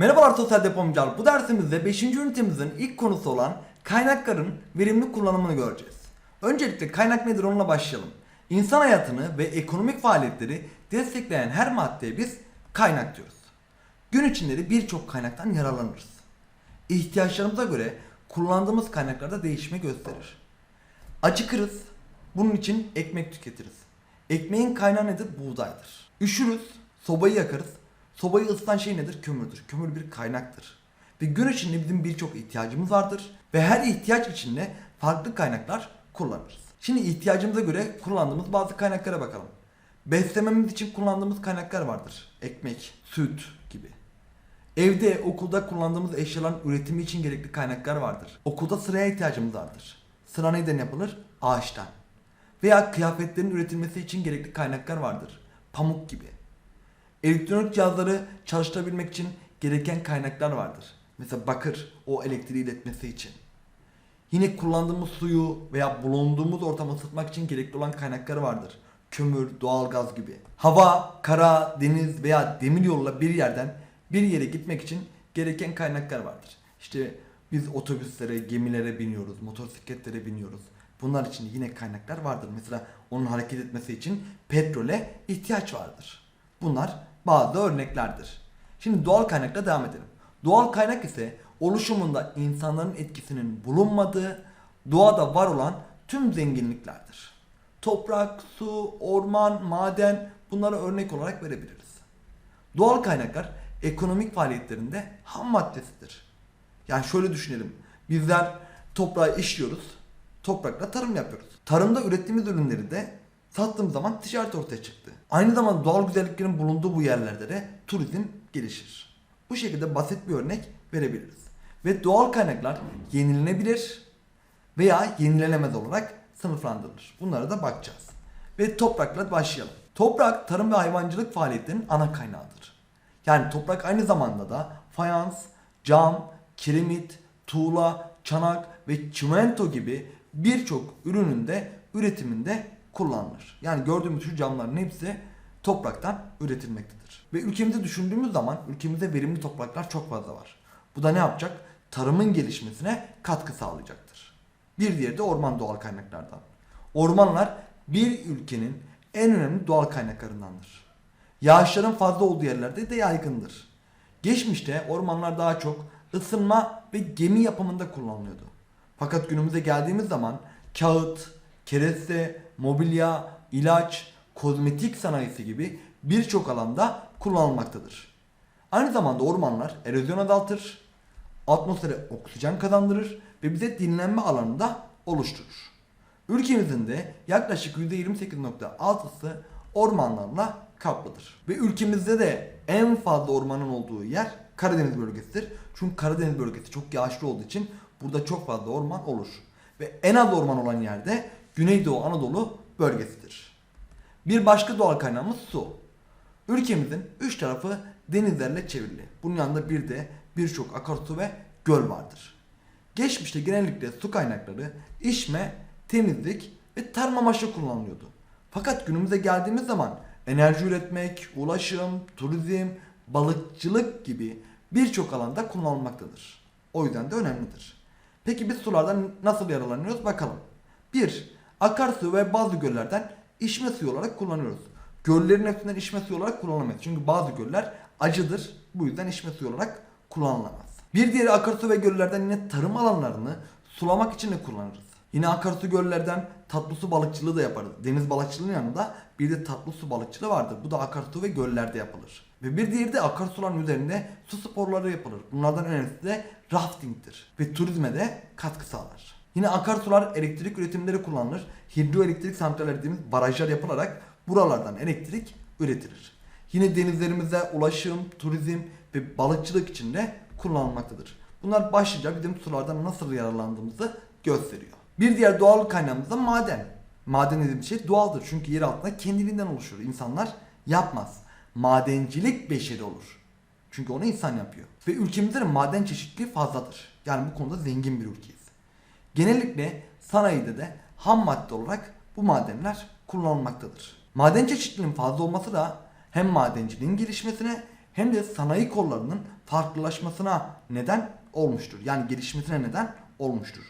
Merhabalar sosyal depomcular. Bu dersimizde 5. ünitemizin ilk konusu olan kaynakların verimli kullanımını göreceğiz. Öncelikle kaynak nedir onunla başlayalım. İnsan hayatını ve ekonomik faaliyetleri destekleyen her maddeye biz kaynak diyoruz. Gün içinde de birçok kaynaktan yararlanırız. İhtiyaçlarımıza göre kullandığımız kaynaklarda değişme gösterir. Acıkırız. Bunun için ekmek tüketiriz. Ekmeğin kaynağı nedir? Buğdaydır. Üşürüz. Sobayı yakarız. Sobayı ısıtan şey nedir? Kömürdür. Kömür bir kaynaktır. Ve gün içinde bizim birçok ihtiyacımız vardır. Ve her ihtiyaç içinde farklı kaynaklar kullanırız. Şimdi ihtiyacımıza göre kullandığımız bazı kaynaklara bakalım. Beslememiz için kullandığımız kaynaklar vardır. Ekmek, süt gibi. Evde, okulda kullandığımız eşyaların üretimi için gerekli kaynaklar vardır. Okulda sıraya ihtiyacımız vardır. Sıra neyden yapılır? Ağaçtan. Veya kıyafetlerin üretilmesi için gerekli kaynaklar vardır. Pamuk gibi. Elektronik cihazları çalıştırabilmek için gereken kaynaklar vardır. Mesela bakır, o elektriği iletmesi için. Yine kullandığımız suyu veya bulunduğumuz ortamı ısıtmak için gerekli olan kaynaklar vardır. Kömür, doğalgaz gibi. Hava, kara, deniz veya demir yolla bir yerden bir yere gitmek için gereken kaynaklar vardır. İşte biz otobüslere, gemilere biniyoruz, motosikletlere biniyoruz. Bunlar için yine kaynaklar vardır. Mesela onun hareket etmesi için petrole ihtiyaç vardır. Bunlar bazı örneklerdir. Şimdi doğal kaynakla devam edelim. Doğal kaynak ise oluşumunda insanların etkisinin bulunmadığı, doğada var olan tüm zenginliklerdir. Toprak, su, orman, maden bunlara örnek olarak verebiliriz. Doğal kaynaklar ekonomik faaliyetlerinde ham maddesidir. Yani şöyle düşünelim. Bizler toprağı işliyoruz. Toprakla tarım yapıyoruz. Tarımda ürettiğimiz ürünleri de sattığımız zaman ticaret ortaya çıktı. Aynı zamanda doğal güzelliklerin bulunduğu bu yerlerde de turizm gelişir. Bu şekilde basit bir örnek verebiliriz. Ve doğal kaynaklar yenilenebilir veya yenilenemez olarak sınıflandırılır. Bunlara da bakacağız. Ve toprakla başlayalım. Toprak tarım ve hayvancılık faaliyetlerinin ana kaynağıdır. Yani toprak aynı zamanda da fayans, cam, kiremit, tuğla, çanak ve çimento gibi birçok ürünün de üretiminde kullanılır. Yani gördüğümüz şu camların hepsi topraktan üretilmektedir. Ve ülkemizi düşündüğümüz zaman ülkemizde verimli topraklar çok fazla var. Bu da ne yapacak? Tarımın gelişmesine katkı sağlayacaktır. Bir diğeri de orman doğal kaynaklardan. Ormanlar bir ülkenin en önemli doğal kaynaklarındandır. Yağışların fazla olduğu yerlerde de yaygındır. Geçmişte ormanlar daha çok ısınma ve gemi yapımında kullanılıyordu. Fakat günümüze geldiğimiz zaman kağıt, kereste, mobilya, ilaç, kozmetik sanayisi gibi birçok alanda kullanılmaktadır. Aynı zamanda ormanlar erozyon azaltır, atmosfere oksijen kazandırır ve bize dinlenme alanı da oluşturur. Ülkemizin de yaklaşık %28.6'sı ormanlarla kaplıdır. Ve ülkemizde de en fazla ormanın olduğu yer Karadeniz bölgesidir. Çünkü Karadeniz bölgesi çok yağışlı olduğu için burada çok fazla orman olur. Ve en az orman olan yerde Güneydoğu Anadolu bölgesidir. Bir başka doğal kaynağımız su. Ülkemizin üç tarafı denizlerle çevrili. Bunun yanında bir de birçok akarsu ve göl vardır. Geçmişte genellikle su kaynakları içme, temizlik ve tarım amaçlı kullanılıyordu. Fakat günümüze geldiğimiz zaman enerji üretmek, ulaşım, turizm, balıkçılık gibi birçok alanda kullanılmaktadır. O yüzden de önemlidir. Peki biz sulardan nasıl yararlanıyoruz bakalım. 1. Akarsu ve bazı göllerden içme suyu olarak kullanıyoruz. Göllerin hepsinden içme suyu olarak kullanılamayız. Çünkü bazı göller acıdır. Bu yüzden içme suyu olarak kullanılamaz. Bir diğeri akarsu ve göllerden yine tarım alanlarını sulamak için de kullanırız. Yine akarsu göllerden tatlı su balıkçılığı da yaparız. Deniz balıkçılığının yanında bir de tatlı su balıkçılığı vardır. Bu da akarsu ve göllerde yapılır. Ve bir diğeri de akarsuların üzerinde su sporları yapılır. Bunlardan önemlisi de raftingtir. Ve turizme de katkı sağlar. Yine akarsular elektrik üretimleri kullanılır. Hidroelektrik santraller dediğimiz barajlar yapılarak buralardan elektrik üretilir. Yine denizlerimize ulaşım, turizm ve balıkçılık için de kullanılmaktadır. Bunlar başlıca bizim sulardan nasıl yararlandığımızı gösteriyor. Bir diğer doğal kaynağımız da maden. Maden dediğimiz şey doğaldır çünkü yer altında kendiliğinden oluşur. İnsanlar yapmaz. Madencilik beşeri olur. Çünkü onu insan yapıyor. Ve ülkemizde de maden çeşitliliği fazladır. Yani bu konuda zengin bir ülkeyiz. Genellikle sanayide de ham madde olarak bu madenler kullanılmaktadır. Maden çeşitliliğinin fazla olması da hem madenciliğin gelişmesine hem de sanayi kollarının farklılaşmasına neden olmuştur. Yani gelişmesine neden olmuştur.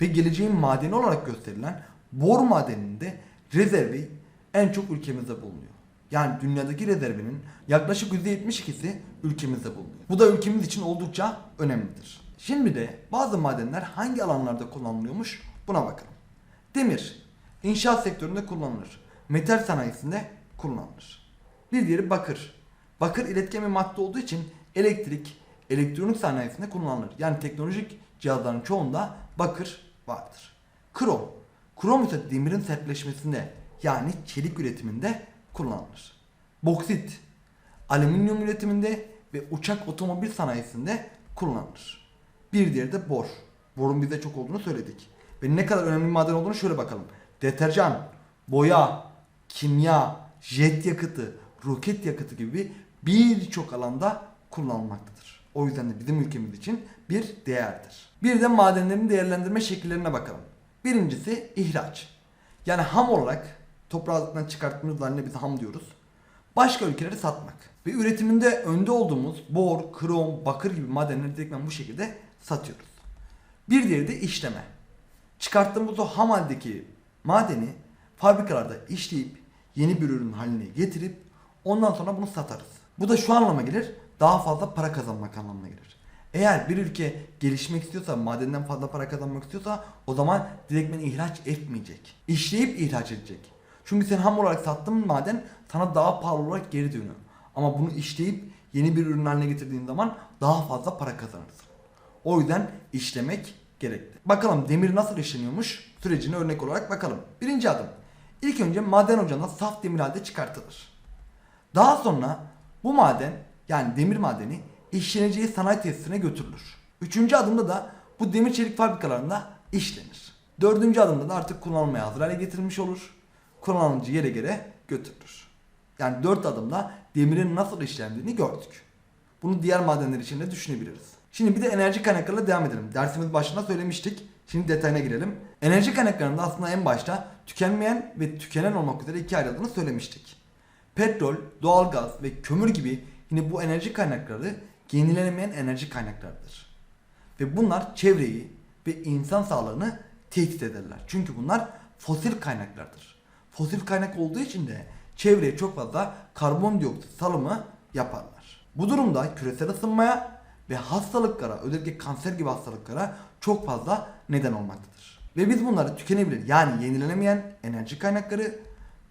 Ve geleceğin madeni olarak gösterilen bor madeninde rezervi en çok ülkemizde bulunuyor. Yani dünyadaki rezervinin yaklaşık %72'si ülkemizde bulunuyor. Bu da ülkemiz için oldukça önemlidir. Şimdi de bazı madenler hangi alanlarda kullanılıyormuş buna bakalım. Demir, inşaat sektöründe kullanılır. Metal sanayisinde kullanılır. Bir diğeri bakır. Bakır iletken bir madde olduğu için elektrik, elektronik sanayisinde kullanılır. Yani teknolojik cihazların çoğunda bakır vardır. Krom. Krom ise demirin sertleşmesinde yani çelik üretiminde kullanılır. Boksit. Alüminyum üretiminde ve uçak otomobil sanayisinde kullanılır. Bir diğeri de bor. Borun bize çok olduğunu söyledik. Ve ne kadar önemli bir maden olduğunu şöyle bakalım. Deterjan, boya, kimya, jet yakıtı, roket yakıtı gibi birçok alanda kullanılmaktadır. O yüzden de bizim ülkemiz için bir değerdir. Bir de madenlerin değerlendirme şekillerine bakalım. Birincisi ihraç. Yani ham olarak toprağından çıkarttığımız haline biz ham diyoruz. Başka ülkelere satmak. Ve üretiminde önde olduğumuz bor, krom, bakır gibi madenleri direktmen bu şekilde satıyoruz. Bir diğeri de işleme. Çıkarttığımız o ham haldeki madeni fabrikalarda işleyip yeni bir ürün haline getirip ondan sonra bunu satarız. Bu da şu anlama gelir. Daha fazla para kazanmak anlamına gelir. Eğer bir ülke gelişmek istiyorsa, madenden fazla para kazanmak istiyorsa o zaman direktmen ihraç etmeyecek. İşleyip ihraç edecek. Çünkü sen ham olarak sattığın maden sana daha pahalı olarak geri dönüyor. Ama bunu işleyip yeni bir ürün haline getirdiğin zaman daha fazla para kazanırsın. O yüzden işlemek gerekli. Bakalım demir nasıl işleniyormuş sürecine örnek olarak bakalım. Birinci adım. İlk önce maden ocağına saf demir halde çıkartılır. Daha sonra bu maden yani demir madeni işleneceği sanayi tesisine götürülür. Üçüncü adımda da bu demir çelik fabrikalarında işlenir. Dördüncü adımda da artık kullanılmaya hazır hale getirilmiş olur. Kullanıcı yere göre götürülür. Yani dört adımda demirin nasıl işlendiğini gördük. Bunu diğer madenler için de düşünebiliriz. Şimdi bir de enerji kaynaklarıyla devam edelim. Dersimiz başında söylemiştik. Şimdi detayına girelim. Enerji kaynaklarında aslında en başta tükenmeyen ve tükenen olmak üzere iki ayrıldığını söylemiştik. Petrol, doğalgaz ve kömür gibi yine bu enerji kaynakları yenilenemeyen enerji kaynaklarıdır. Ve bunlar çevreyi ve insan sağlığını tehdit ederler. Çünkü bunlar fosil kaynaklardır. Fosil kaynak olduğu için de çevreye çok fazla karbondioksit salımı yaparlar. Bu durumda küresel ısınmaya ve hastalıklara, özellikle kanser gibi hastalıklara çok fazla neden olmaktadır. Ve biz bunları tükenebilir yani yenilenemeyen enerji kaynakları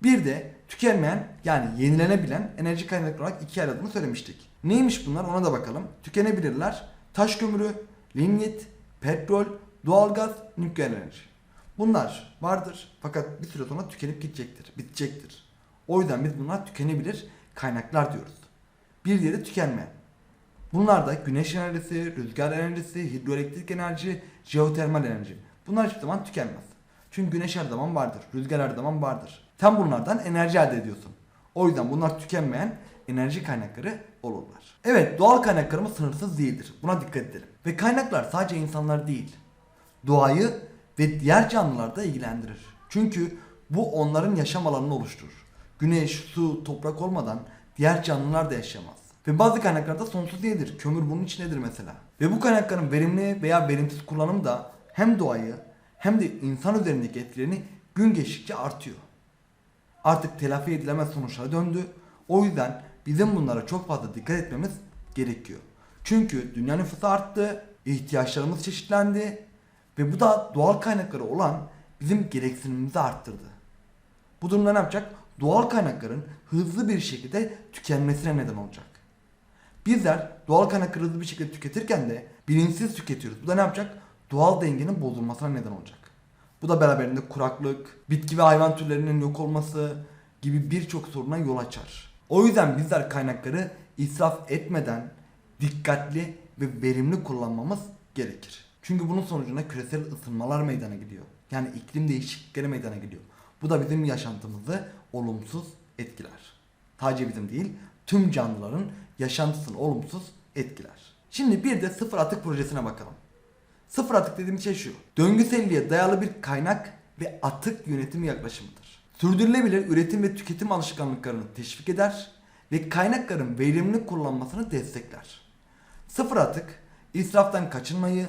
bir de tükenmeyen yani yenilenebilen enerji kaynakları olarak ikiye ayrıldığını söylemiştik. Neymiş bunlar ona da bakalım. Tükenebilirler. Taş kömürü, lignit, petrol, doğalgaz, nükleer enerji. Bunlar vardır fakat bir süre sonra tükenip gidecektir, bitecektir. O yüzden biz bunlar tükenebilir kaynaklar diyoruz. Bir diğeri tükenmeyen. Bunlar da güneş enerjisi, rüzgar enerjisi, hidroelektrik enerji, jeotermal enerji. Bunlar hiçbir zaman tükenmez. Çünkü güneş her zaman vardır, rüzgar her zaman vardır. Sen bunlardan enerji elde ediyorsun. O yüzden bunlar tükenmeyen enerji kaynakları olurlar. Evet doğal kaynaklarımız sınırsız değildir. Buna dikkat edelim. Ve kaynaklar sadece insanlar değil. Doğayı ve diğer canlılar da ilgilendirir. Çünkü bu onların yaşam alanını oluşturur. Güneş, su, toprak olmadan diğer canlılar da yaşayamaz. Ve bazı kaynaklarda sonsuz değildir. Kömür bunun içindedir mesela. Ve bu kaynakların verimli veya verimsiz kullanımı da hem doğayı hem de insan üzerindeki etkilerini gün geçtikçe artıyor. Artık telafi edilemez sonuçlara döndü. O yüzden bizim bunlara çok fazla dikkat etmemiz gerekiyor. Çünkü dünya nüfusu arttı, ihtiyaçlarımız çeşitlendi ve bu da doğal kaynakları olan bizim gereksinimimizi arttırdı. Bu durumda ne yapacak? Doğal kaynakların hızlı bir şekilde tükenmesine neden olacak. Bizler doğal kaynakları bir şekilde tüketirken de bilinçsiz tüketiyoruz. Bu da ne yapacak? Doğal dengenin bozulmasına neden olacak. Bu da beraberinde kuraklık, bitki ve hayvan türlerinin yok olması gibi birçok soruna yol açar. O yüzden bizler kaynakları israf etmeden dikkatli ve verimli kullanmamız gerekir. Çünkü bunun sonucunda küresel ısınmalar meydana gidiyor. Yani iklim değişiklikleri meydana gidiyor. Bu da bizim yaşantımızı olumsuz etkiler. Sadece bizim değil, tüm canlıların yaşantısını olumsuz etkiler. Şimdi bir de sıfır atık projesine bakalım. Sıfır atık dediğim şey şu. Döngüselliğe dayalı bir kaynak ve atık yönetimi yaklaşımıdır. Sürdürülebilir üretim ve tüketim alışkanlıklarını teşvik eder ve kaynakların verimli kullanmasını destekler. Sıfır atık, israftan kaçınmayı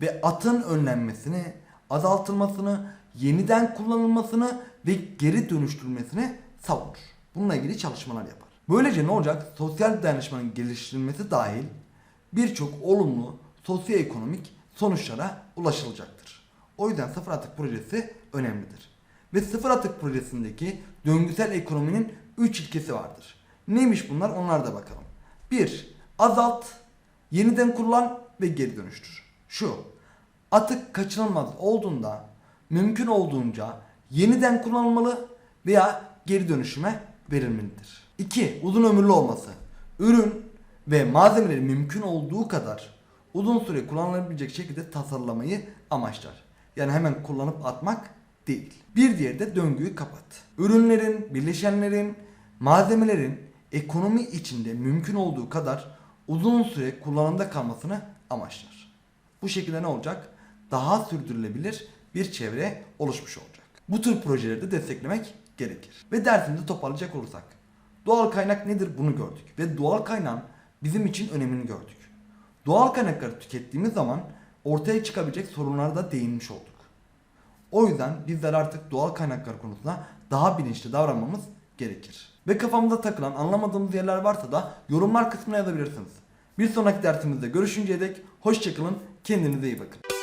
ve atın önlenmesini, azaltılmasını, yeniden kullanılmasını ve geri dönüştürülmesini savunur. Bununla ilgili çalışmalar yapar. Böylece ne olacak? Sosyal dayanışmanın geliştirilmesi dahil birçok olumlu sosyoekonomik sonuçlara ulaşılacaktır. O yüzden sıfır atık projesi önemlidir. Ve sıfır atık projesindeki döngüsel ekonominin 3 ilkesi vardır. Neymiş bunlar? Onlara da bakalım. 1. Azalt, yeniden kullan ve geri dönüştür. Şu, atık kaçınılmaz olduğunda mümkün olduğunca yeniden kullanılmalı veya geri dönüşüme verilmelidir. 2. Uzun ömürlü olması. Ürün ve malzemeleri mümkün olduğu kadar uzun süre kullanılabilecek şekilde tasarlamayı amaçlar. Yani hemen kullanıp atmak değil. Bir diğeri de döngüyü kapat. Ürünlerin, bileşenlerin, malzemelerin ekonomi içinde mümkün olduğu kadar uzun süre kullanımda kalmasını amaçlar. Bu şekilde ne olacak? Daha sürdürülebilir bir çevre oluşmuş olacak. Bu tür projeleri de desteklemek gerekir. Ve dersimizi toparlayacak olursak. Doğal kaynak nedir bunu gördük. Ve doğal kaynağın bizim için önemini gördük. Doğal kaynakları tükettiğimiz zaman ortaya çıkabilecek sorunlara da değinmiş olduk. O yüzden bizler artık doğal kaynaklar konusunda daha bilinçli davranmamız gerekir. Ve kafamıza takılan anlamadığımız yerler varsa da yorumlar kısmına yazabilirsiniz. Bir sonraki dersimizde görüşünceye dek hoşçakalın, kendinize iyi bakın.